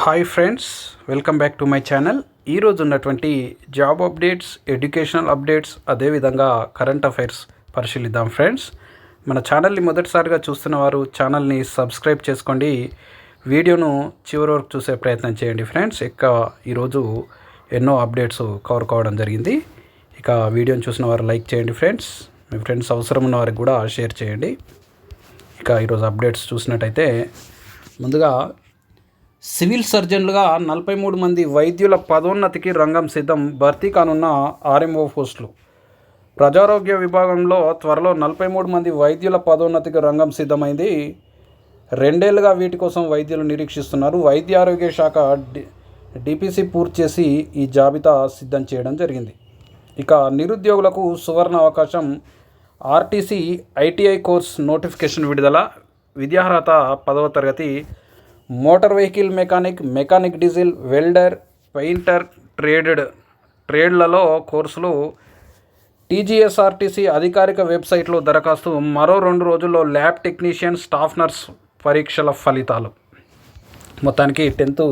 Hi friends welcome back to my channel ఈరోజు ఉన్నటువంటి job updates educational updates అదేవిధంగా current affairs పరిశీలిద్దాం friends మన ఛానల్ని మొదటిసారిగా చూస్తున్న వారు ఛానల్ని సబ్స్క్రైబ్ చేసుకోండి. వీడియోను చివరి వరకు చూసే ప్రయత్నం చేయండి ఫ్రెండ్స్ ఇక ఈరోజు ఎన్నో అప్డేట్స్ కవర్ కావడం జరిగింది. ఇక వీడియోని చూసిన వారు లైక్ చేయండి ఫ్రెండ్స్ మీ ఫ్రెండ్స్ అవసరం ఉన్న వారికి కూడా షేర్ చేయండి. ఇక ఈరోజు అప్డేట్స్ చూసినట్టయితే ముందుగా సివిల్ సర్జన్లుగా నలభై మూడు మంది వైద్యుల పదోన్నతికి రంగం సిద్ధం భర్తీ కానున్న ఆర్ఎంఓ పోస్టులు. ప్రజారోగ్య విభాగంలో త్వరలో నలభై మూడు మంది వైద్యుల పదోన్నతికి రంగం సిద్ధమైంది. రెండేళ్ళుగా వీటి కోసం వైద్యులు నిరీక్షిస్తున్నారు. వైద్య ఆరోగ్య శాఖ డి డిపిసి పూర్తి చేసి ఈ జాబితా సిద్ధం చేయడం జరిగింది. ఇక నిరుద్యోగులకు సువర్ణ అవకాశం. ఆర్టీసీ ఐటీఐ కోర్స్ నోటిఫికేషన్ విడుదల. విద్యార్హత పదవ తరగతి motor vehicle mechanic mechanic diesel welder painter traded ట్రేడ్లలో కోర్సులు టీజీఎస్ఆర్టీసీ అధికారిక వెబ్సైట్లో దరఖాస్తు మరో రెండు రోజుల్లో ల్యాబ్ టెక్నీషియన్ స్టాఫ్ నర్స్ పరీక్షల ఫలితాలు. మొత్తానికి టెన్త్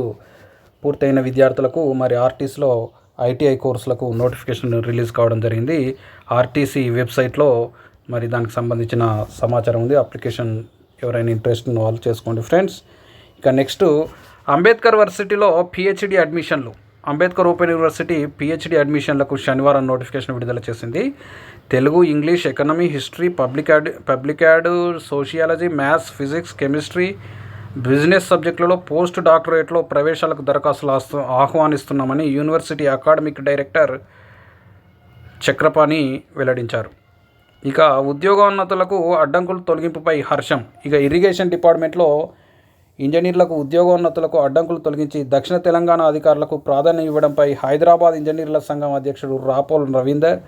పూర్తయిన విద్యార్థులకు మరి ఆర్టీసీలో ఐటీఐ కోర్సులకు నోటిఫికేషన్ రిలీజ్ కావడం జరిగింది. ఆర్టీసీ వెబ్సైట్లో మరి దానికి సంబంధించిన సమాచారం ఉంది. అప్లికేషన్ ఎవరైనా ఇంట్రెస్ట్ ఉన్న వాళ్ళు చేసుకోండి ఫ్రెండ్స్. ఇక నెక్స్ట్ అంబేద్కర్ వర్సిటీలో పిహెచ్డి అడ్మిషన్లు. అంబేద్కర్ ఓపెన్ యూనివర్సిటీ పిహెచ్డి అడ్మిషన్లకు శనివారం నోటిఫికేషన్ విడుదల చేసింది. Telugu English economy history public ad public ad sociology maths physics chemistry business సబ్జెక్టులలో post డాక్టరేట్లో ప్రవేశాలకు దరఖాస్తులు ఆస్తు- ఆహ్వానిస్తున్నామని యూనివర్సిటీ అకాడమిక్ డైరెక్టర్ చక్రపాణి వెల్లడించారు. ఇక ఉద్యోగోన్నతులకు అడ్డంకులు తొలగింపుపై హర్షం. ఇక ఇరిగేషన్ డిపార్ట్మెంట్లో ఇంజనీర్లకు ఉద్యోగోన్నతులకు అడ్డంకులు తొలగించి దక్షిణ తెలంగాణ అధికారులకు ప్రాధాన్యం ఇవ్వడంపై హైదరాబాద్ ఇంజనీర్ల సంఘం అధ్యక్షుడు రాపోల్ రవీందర్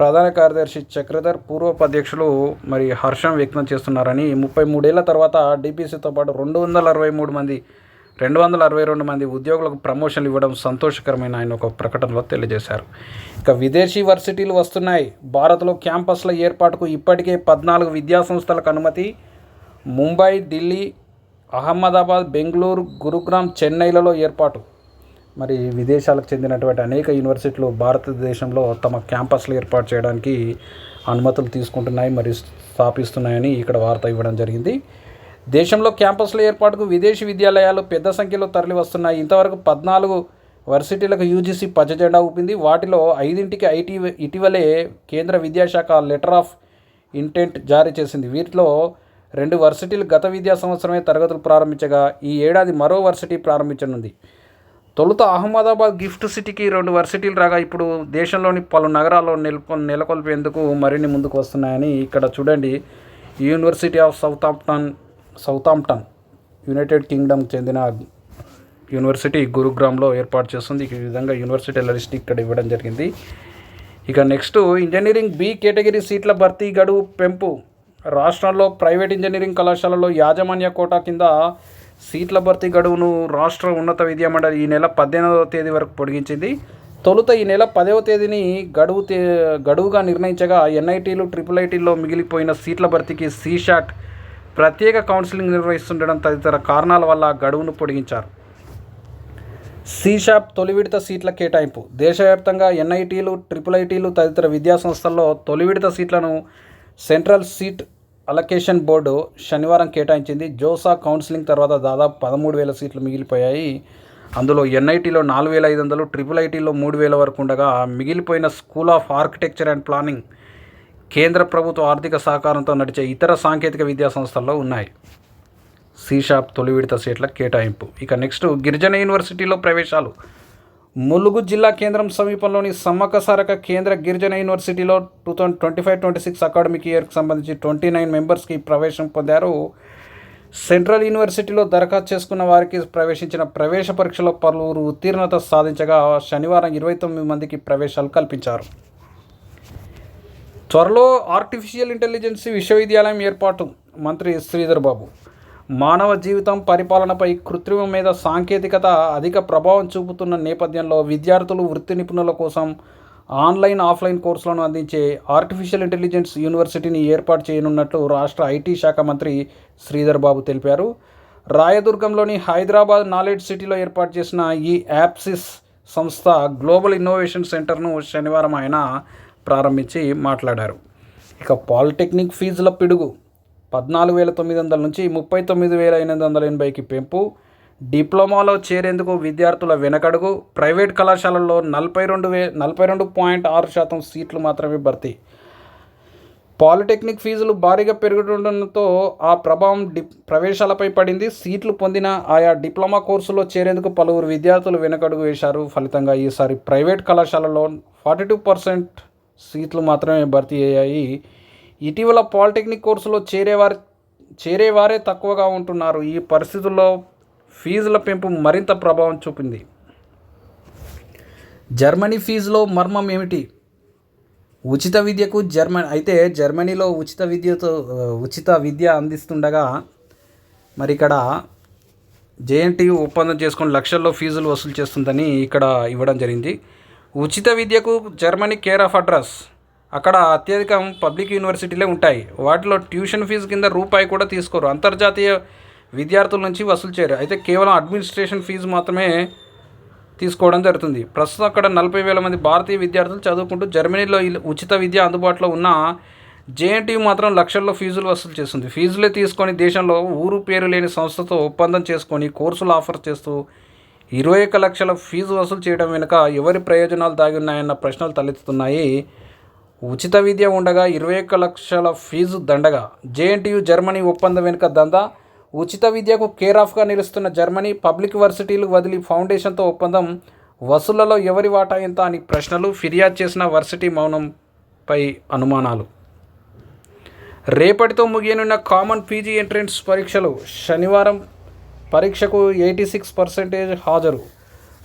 ప్రధాన కార్యదర్శి చక్రధర్ పూర్వోపాధ్యక్షులు మరి హర్షం వ్యక్తం చేస్తున్నారని ముప్పై మూడేళ్ళ తర్వాత డిపిసితో పాటు రెండు వందల అరవై మూడు మంది రెండు వందల అరవై రెండు మంది ఉద్యోగులకు ప్రమోషన్లు ఇవ్వడం సంతోషకరమైన ఆయన ఒక ప్రకటనలో తెలియజేశారు. ఇక విదేశీ వర్సిటీలు వస్తున్నాయి. భారత్లో క్యాంపస్ల ఏర్పాటుకు ఇప్పటికే పద్నాలుగు విద్యాసంస్థలకు అనుమతి. ముంబై ఢిల్లీ అహ్మదాబాద్ బెంగళూరు గురుగ్రామ్ చెన్నైలలో ఏర్పాటు. మరి విదేశాలకు చెందినటువంటి అనేక యూనివర్సిటీలు భారతదేశంలో తమ క్యాంపస్లు ఏర్పాటు చేయడానికి అనుమతులు తీసుకుంటున్నాయి మరి స్థాపిస్తున్నాయని ఇక్కడ వార్త ఇవ్వడం జరిగింది. దేశంలో క్యాంపస్ల ఏర్పాటుకు విదేశీ విద్యాలయాలు పెద్ద సంఖ్యలో తరలి వస్తున్నాయి ఇంతవరకు పద్నాలుగు వర్సిటీలకు యూజీసీ పచ్చజెండా ఊపింది. వాటిలో ఐదింటికి ఐటీ ఇటీవలే కేంద్ర విద్యాశాఖ లెటర్ ఆఫ్ ఇంటెంట్ జారీ చేసింది. వీటిలో రెండు వర్సిటీలు గత విద్యా సంవత్సరమే తరగతులు ప్రారంభించగా ఈ ఏడాది మరో వర్సిటీ ప్రారంభించనుంది. తొలుత అహ్మదాబాద్ గిఫ్ట్ సిటీకి రెండు వర్సిటీలు రాగా ఇప్పుడు దేశంలోని పలు నగరాల్లో నెలకొ నెలకొల్పేందుకు మరిన్ని ముందుకు వస్తున్నాయని ఇక్కడ చూడండి. University of Southampton Southampton United Kingdom చెందిన యూనివర్సిటీ గురుగ్రామ్లో ఏర్పాటు చేస్తుంది. ఈ విధంగా యూనివర్సిటీల లిస్ట్ ఇక్కడ ఇవ్వడం జరిగింది. ఇక నెక్స్ట్ ఇంజనీరింగ్ బి కేటగిరీ సీట్ల భర్తీ గడువు పెంపు. రాష్ట్రంలో ప్రైవేట్ ఇంజనీరింగ్ కళాశాలలో యాజమాన్య కోటా కింద సీట్ల భర్తీ గడువును రాష్ట్ర ఉన్నత విద్యా మండలి ఈ నెల పద్దెనిమిదవ తేదీ వరకు పొడిగించింది. తొలుత ఈ నెల పదవ తేదీని గడువు తే గడువుగా నిర్ణయించగా ఎన్ఐటీలు ట్రిపుల్ ఐటీల్లో మిగిలిపోయిన సీట్ల భర్తీకి సీషాట్ ప్రత్యేక కౌన్సిలింగ్ నిర్వహిస్తుండడం తదితర కారణాల వల్ల గడువును పొడిగించారు. సీషాప్ తొలి విడత సీట్ల కేటాయింపు. దేశవ్యాప్తంగా ఎన్ఐటీలు ట్రిపుల్ ఐటీలు తదితర విద్యాసంస్థల్లో తొలి విడత సీట్లను సెంట్రల్ సీట్ అలొకేషన్ బోర్డు శనివారం కేటాయించింది. జోసా కౌన్సిలింగ్ తర్వాత దాదాపు పదమూడు వేల సీట్లు మిగిలిపోయాయి. అందులో ఎన్ఐటీలో నాలుగు వేల ఐదు వందలు ట్రిపుల్ ఐటీలో మూడు వేల వరకు ఉండగా మిగిలిపోయిన school of architecture and planning కేంద్ర ప్రభుత్వ ఆర్థిక సహకారంతో నడిచే ఇతర సాంకేతిక విద్యా సంస్థల్లో ఉన్నాయి. సీషాప్ తొలి విడత సీట్ల కేటాయింపు. ఇక నెక్స్ట్ గిరిజన యూనివర్సిటీలో ప్రవేశాలు. ములుగు జిల్లా కేంద్రం సమీపంలోని సమ్మక సారక కేంద్ర గిరిజన యూనివర్సిటీలో two thousand twenty five twenty six academic ఇయర్కి సంబంధించి ట్వంటీ నైన్ మెంబర్స్కి ప్రవేశం పొందారు. సెంట్రల్ యూనివర్సిటీలో దరఖాస్తు చేసుకున్న వారికి ప్రవేశించిన ప్రవేశ పరీక్షలో పలువురు ఉత్తీర్ణత సాధించగా శనివారం ఇరవై తొమ్మిది మందికి ప్రవేశాలు కల్పించారు. త్వరలో ఆర్టిఫిషియల్ ఇంటెలిజెన్స్ విశ్వవిద్యాలయం ఏర్పాటు. మంత్రి శ్రీధర్ బాబు మానవ జీవితం పరిపాలనపై కృత్రిమ మీద సాంకేతికత అధిక ప్రభావం చూపుతున్న నేపథ్యంలో విద్యార్థులు వృత్తి నిపుణుల కోసం ఆన్లైన్ ఆఫ్లైన్ కోర్సులను అందించే ఆర్టిఫిషియల్ ఇంటెలిజెన్స్ యూనివర్సిటీని ఏర్పాటు చేయనున్నట్లు రాష్ట్ర ఐటీ శాఖ మంత్రి శ్రీధర్ బాబు తెలిపారు. రాయదుర్గంలోని హైదరాబాద్ నాలెడ్జ్ సిటీలో ఏర్పాటు చేసిన ఈ యాప్సిస్ సంస్థ గ్లోబల్ ఇన్నోవేషన్ సెంటర్ను శనివారం ఆయన ప్రారంభించి మాట్లాడారు. ఇక పాలిటెక్నిక్ ఫీజుల పిడుగు పద్నాలుగు వేల తొమ్మిది వందల నుంచి ముప్పై తొమ్మిది వేల ఎనిమిది వందల ఎనభైకి పెంపు. డిప్లొమాలో చేరేందుకు విద్యార్థుల వెనకడుగు. ప్రైవేట్ కళాశాలల్లో నలభై రెండు వే నలభై రెండు పాయింట్ ఆరు శాతం సీట్లు మాత్రమే భర్తీ. పాలిటెక్నిక్ ఫీజులు భారీగా పెరుగుతుండటంతో ఆ ప్రభావం డి ప్రవేశాలపై పడింది. సీట్లు పొందిన ఆయా డిప్లొమా కోర్సులో చేరేందుకు పలువురు విద్యార్థులు వెనకడుగు వేశారు. ఫలితంగా ఈసారి ప్రైవేట్ కళాశాలలో ఫార్టీ టూ పర్సెంట్ సీట్లు మాత్రమే భర్తీ అయ్యాయి. ఇటీవల పాలిటెక్నిక్ కోర్సులో చేరేవారి చేరేవారే తక్కువగా ఉంటున్నారు. ఈ పరిస్థితుల్లో ఫీజుల పెంపు మరింత ప్రభావం చూపింది. జర్మనీ ఫీజులో మర్మం ఏమిటి? ఉచిత విద్యకు జర్మనీ అయితే జర్మనీలో ఉచిత విద్యతో ఉచిత విద్య అందిస్తుండగా మరి ఇక్కడ జేఎన్టీయు ఒప్పందం చేసుకుని లక్షల్లో ఫీజులు వసూలు చేస్తుందని ఇక్కడ ఇవ్వడం జరిగింది. ఉచిత విద్యకు జర్మనీ కేర్ ఆఫ్ అడ్రస్ అక్కడ అత్యధికం పబ్లిక్ యూనివర్సిటీలే ఉంటాయి. వాటిలో ట్యూషన్ ఫీజు కింద రూపాయి కూడా తీసుకోరు. అంతర్జాతీయ విద్యార్థుల నుంచి వసూలు చేయరు. అయితే కేవలం అడ్మినిస్ట్రేషన్ ఫీజు మాత్రమే తీసుకోవడం జరుగుతుంది. ప్రస్తుతం అక్కడ నలభై వేల మంది భారతీయ విద్యార్థులు చదువుకుంటూ జర్మనీలో ఉచిత విద్య అందుబాటులో ఉన్న జేఎన్టీయూ మాత్రం లక్షల్లో ఫీజులు వసూలు చేస్తుంది. ఫీజులే తీసుకొని దేశంలో ఊరు పేరు లేని సంస్థతో ఒప్పందం చేసుకొని కోర్సులు ఆఫర్ చేస్తూ ఇరవై ఒక్క లక్షల ఫీజు వసూలు చేయడం వెనుక ఎవరి ప్రయోజనాలు దాగి ఉన్నాయన్న ప్రశ్నలు తలెత్తుతున్నాయి ఉచిత విద్య ఉండగా ఇరవై ఒక్క లక్షల ఫీజు దండగా. జేఎన్టీయూ జర్మనీ ఒప్పందం వెనుక దందా. ఉచిత విద్యకు కేర్ ఆఫ్గా నిలుస్తున్న జర్మనీ పబ్లిక్ వర్సిటీలు వదిలి ఫౌండేషన్తో ఒప్పందం. వసూళ్ళలో ఎవరి వాటా ఎంత అని ప్రశ్నలు ఫిర్యాదు చేసిన వర్సిటీ మౌనంపై అనుమానాలు. రేపటితో ముగియనున్న కామన్ పీజీ ఎంట్రన్స్ పరీక్షలు. శనివారం పరీక్షకు ఎయిటీ సిక్స్ పర్సెంటేజ్ హాజరు.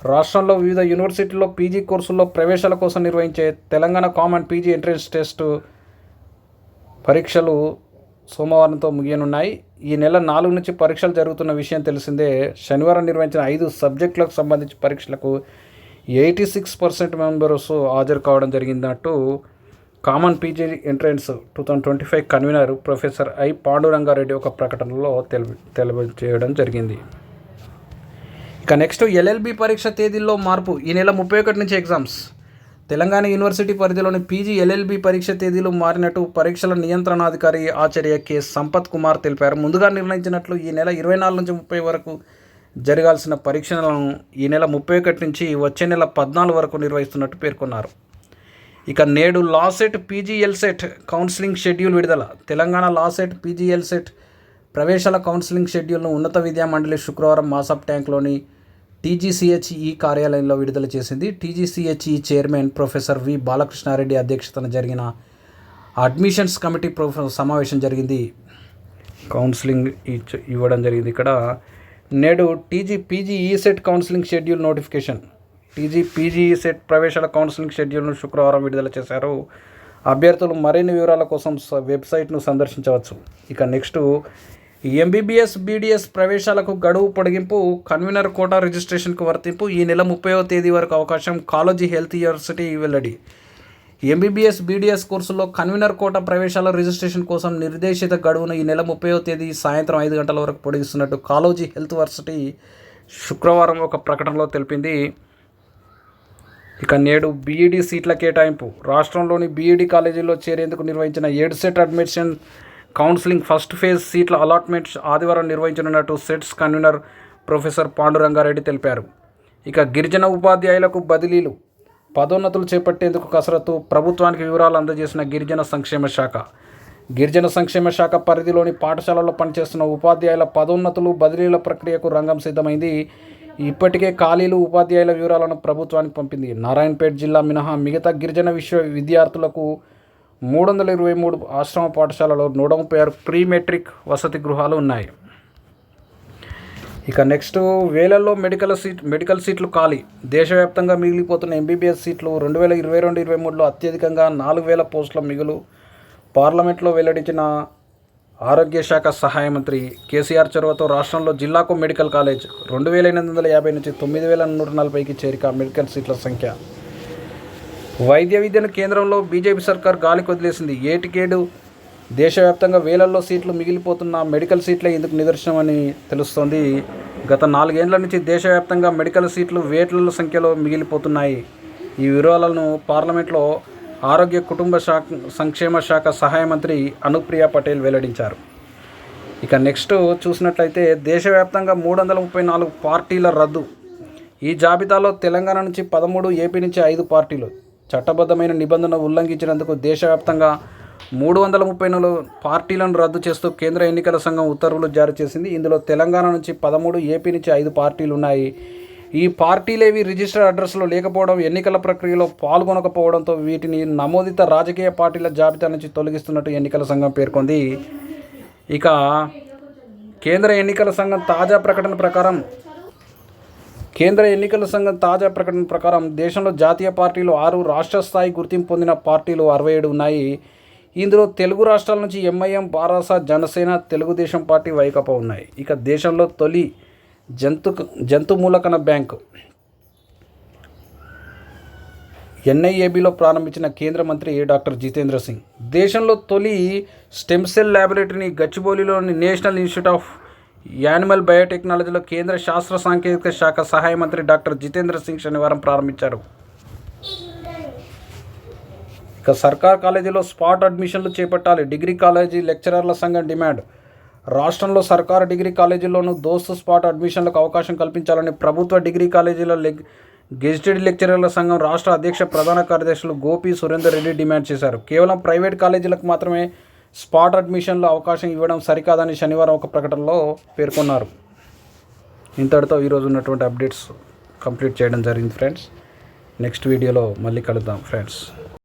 రాష్ట్రంలో వివిధ యూనివర్సిటీల్లో పీజీ కోర్సుల్లో ప్రవేశాల కోసం నిర్వహించే Telangana common PG entrance test పరీక్షలు సోమవారంతో ముగియనున్నాయి. ఈ నెల నాలుగు నుంచి పరీక్షలు జరుగుతున్న విషయం తెలిసిందే. శనివారం నిర్వహించిన ఐదు సబ్జెక్టులకు సంబంధించి పరీక్షలకు ఎయిటీ సిక్స్ పర్సెంట్ మెంబర్స్ హాజరు కావడం జరిగిందన్నట్టు common PG entrance two thousand twenty five convenor professor I Panduranga Reddy ఒక ప్రకటనలో తెలి తెలియజేయడం జరిగింది. ఇక నెక్స్ట్ ఎల్ఎల్బి పరీక్ష తేదీల్లో మార్పు. ఈ నెల ముప్పై ఒకటి నుంచి ఎగ్జామ్స్ తెలంగాణ యూనివర్సిటీ పరిధిలోని పీజీ ఎల్ఎల్బి పరీక్ష తేదీలు మారినట్టు పరీక్షల నియంత్రణాధికారి ఆచార్య కె. సంపత్ కుమార్ తెలిపారు. ముందుగా నిర్ణయించినట్లు ఈ నెల ఇరవై నాలుగు నుంచి ముప్పై వరకు జరగాల్సిన పరీక్షలను ఈ నెల ముప్పై ఒకటి నుంచి వచ్చే నెల పద్నాలుగు వరకు నిర్వహిస్తున్నట్టు పేర్కొన్నారు. ఇక నేడు లాసెట్ పీజీఎల్సెట్ కౌన్సిలింగ్ షెడ్యూల్ విడుదల. తెలంగాణ లాసెట్ పీజీఎల్సెట్ ప్రవేశాల కౌన్సిలింగ్ షెడ్యూల్ను ఉన్నత విద్యా మండలి శుక్రవారం మాసప్ ట్యాంక్లోని టీజీసీహెచ్ఈ కార్యాలయంలో విడుదల చేసింది. TGCHE chairman professor V Balakrishna Reddy అధ్యక్షతన జరిగిన అడ్మిషన్స్ కమిటీ ప్రొఫ సమావేశం జరిగింది. కౌన్సిలింగ్ ఇచ్చ- ఇవ్వడం జరిగింది. ఇక్కడ నేడు TG PG ECET counselling schedule notification. TG PG CET ప్రవేశాల counselling షెడ్యూల్ను శుక్రవారం విడుదల చేశారు. అభ్యర్థులు మరిన్ని వివరాల కోసం వెబ్సైట్ను సందర్శించవచ్చు. ఇక నెక్స్ట్ ఎంబీబీఎస్ బీడీఎస్ ప్రవేశాలకు గడువు పొడిగింపు కన్వీనర్ కోటా రిజిస్ట్రేషన్కు వర్తింపు ఈ నెల ముప్పైవ తేదీ వరకు అవకాశం కాలేజీ హెల్త్ యూనివర్సిటీ వెల్లడి. ఎంబీబీఎస్ బీడీఎస్ కోర్సుల్లో కన్వీనర్ కోట ప్రవేశాల రిజిస్ట్రేషన్ కోసం నిర్దేశిత గడువును ఈ నెల ముప్పైవ తేదీ సాయంత్రం ఐదు గంటల వరకు పొడిగిస్తున్నట్టు కాలోజీ హెల్త్ వర్సిటీ శుక్రవారం ఒక ప్రకటనలో తెలిపింది. ఇక నేడు బీఈడీ సీట్ల కేటాయింపు. రాష్ట్రంలోని బీఈడీ కాలేజీల్లో చేరేందుకు నిర్వహించిన Ed CET admission counselling first phase సీట్ల అలాట్మెంట్ ఆదివారం నిర్వహించనున్నట్టు సెట్స్ కన్వీనర్ ప్రొఫెసర్ పాండురంగారెడ్డి తెలిపారు. ఇక గిరిజన ఉపాధ్యాయులకు బదిలీలు. పదోన్నతులు చేపట్టేందుకు కసరత్తు ప్రభుత్వానికి వివరాలు అందజేసిన గిరిజన సంక్షేమ శాఖ. గిరిజన సంక్షేమ శాఖ పరిధిలోని పాఠశాలలో పనిచేస్తున్న ఉపాధ్యాయుల పదోన్నతులు బదిలీల ప్రక్రియకు రంగం సిద్ధమైంది. ఇప్పటికే ఖాళీలు ఉపాధ్యాయుల వివరాలను ప్రభుత్వానికి పంపింది. నారాయణపేట జిల్లా మినహా మిగతా గిరిజన విశ్వ విద్యార్థులకు మూడు వందల ఇరవై మూడు ఆశ్రమ పాఠశాలలో నూట ముప్పై ఆరు ప్రీ మెట్రిక్ వసతి గృహాలు ఉన్నాయి. ఇక నెక్స్ట్ వేలల్లో మెడికల్ సీట్ మెడికల్ సీట్లు ఖాళీ. దేశవ్యాప్తంగా మిగిలిపోతున్న ఎంబీబీఎస్ సీట్లు రెండు వేల ఇరవై రెండు ఇరవై మూడులో అత్యధికంగా నాలుగు వేల పోస్టుల మిగులు. పార్లమెంట్లో వెల్లడించిన ఆరోగ్య శాఖ సహాయ మంత్రి కేసీఆర్ చొరవతో రాష్ట్రంలో జిల్లాకు మెడికల్ కాలేజ్ రెండు వేల ఎనిమిది వందల యాభై నుంచి తొమ్మిది వేల నూట నలభైకి చేరిక మెడికల్ సీట్ల సంఖ్య. వైద్య విద్యను కేంద్రంలో బీజేపీ సర్కార్ గాలికి వదిలేసింది. ఏటికేడు దేశవ్యాప్తంగా వేలల్లో సీట్లు మిగిలిపోతున్న మెడికల్ సీట్లే ఇందుకు నిదర్శనమని తెలుస్తోంది. గత నాలుగేండ్ల నుంచి దేశవ్యాప్తంగా మెడికల్ సీట్లు వేట్ల సంఖ్యలో మిగిలిపోతున్నాయి. ఈ వివరాలను పార్లమెంట్లో ఆరోగ్య కుటుంబ శాఖ సంక్షేమ శాఖ సహాయ మంత్రి అనుప్రియ పటేల్ వెల్లడించారు. ఇక నెక్స్ట్ చూసినట్లయితే దేశవ్యాప్తంగా మూడు వందల ముప్పై నాలుగు పార్టీల రద్దు. ఈ జాబితాలో తెలంగాణ నుంచి పదమూడు ఏపీ నుంచి ఐదు పార్టీలు. చట్టబద్ధమైన నిబంధన ఉల్లంఘించినందుకు దేశవ్యాప్తంగా మూడు వందల ముప్పై నాలుగు పార్టీలను రద్దు చేస్తూ కేంద్ర ఎన్నికల సంఘం ఉత్తర్వులు జారీ చేసింది. ఇందులో తెలంగాణ నుంచి పదమూడు ఏపీ నుంచి ఐదు పార్టీలు ఉన్నాయి ఈ పార్టీలేవి రిజిస్టర్ అడ్రస్లో లేకపోవడం ఎన్నికల ప్రక్రియలో పాల్గొనకపోవడంతో వీటిని నమోదిత రాజకీయ పార్టీల జాబితా నుంచి తొలగిస్తున్నట్టు ఎన్నికల సంఘం పేర్కొంది. ఇక కేంద్ర ఎన్నికల సంఘం తాజా ప్రకటన ప్రకారం కేంద్ర ఎన్నికల సంఘం తాజా ప్రకటన ప్రకారం దేశంలో జాతీయ పార్టీలు ఆరు రాష్ట్ర స్థాయి గుర్తింపు పొందిన పార్టీలు అరవై ఏడు ఉన్నాయి. ఇందులో తెలుగు రాష్ట్రాల నుంచి ఎంఐఎం బారాస జనసేన తెలుగుదేశం పార్టీ వైకపా ఉన్నాయి. ఇక దేశంలో తొలి జంతు జంతు మూలకన బ్యాంకు. ఎన్ఐఏబిలో ప్రారంభించిన కేంద్ర మంత్రి డాక్టర్ జితేంద్ర సింగ్. దేశంలో తొలి స్టెమ్ సెల్ ల్యాబొరేటరీని గచ్చిబౌలిలోని నేషనల్ ఇన్స్టిట్యూట్ ఆఫ్ యానిమల్ బయోటెక్నాలజీలో కేంద్ర శాస్త్ర సాంకేతిక శాఖ సహాయ మంత్రి డాక్టర్ జితేంద్ర సింగ్ శనివారం ప్రారంభించారు. ఇక సర్కార్ కాలేజీలో స్పాట్ అడ్మిషన్లు చేపట్టాలి. డిగ్రీ కాలేజీ లెక్చరర్ల సంఘం డిమాండ్. రాష్ట్రంలో సర్కారు డిగ్రీ కాలేజీల్లోనూ దోస్తు స్పాట్ అడ్మిషన్లకు అవకాశం కల్పించాలని ప్రభుత్వ డిగ్రీ కాలేజీల లెగ్ గెజిటెడ్ లెక్చరర్ల సంఘం రాష్ట్ర అధ్యక్ష ప్రధాన కార్యదర్శులు గోపి సురేందర్ రెడ్డి డిమాండ్ చేశారు. కేవలం ప్రైవేట్ కాలేజీలకు మాత్రమే స్పాట్ అడ్మిషన్లో అవకాశం ఇవ్వడం సరికాదని శనివారం ఒక ప్రకటనలో పేర్కొన్నారు. ఇంతటితో ఈరోజు ఉన్నటువంటి అప్డేట్స్ కంప్లీట్ చేయడం జరిగింది ఫ్రెండ్స్. నెక్స్ట్ వీడియోలో మళ్ళీ కలుద్దాం ఫ్రెండ్స్.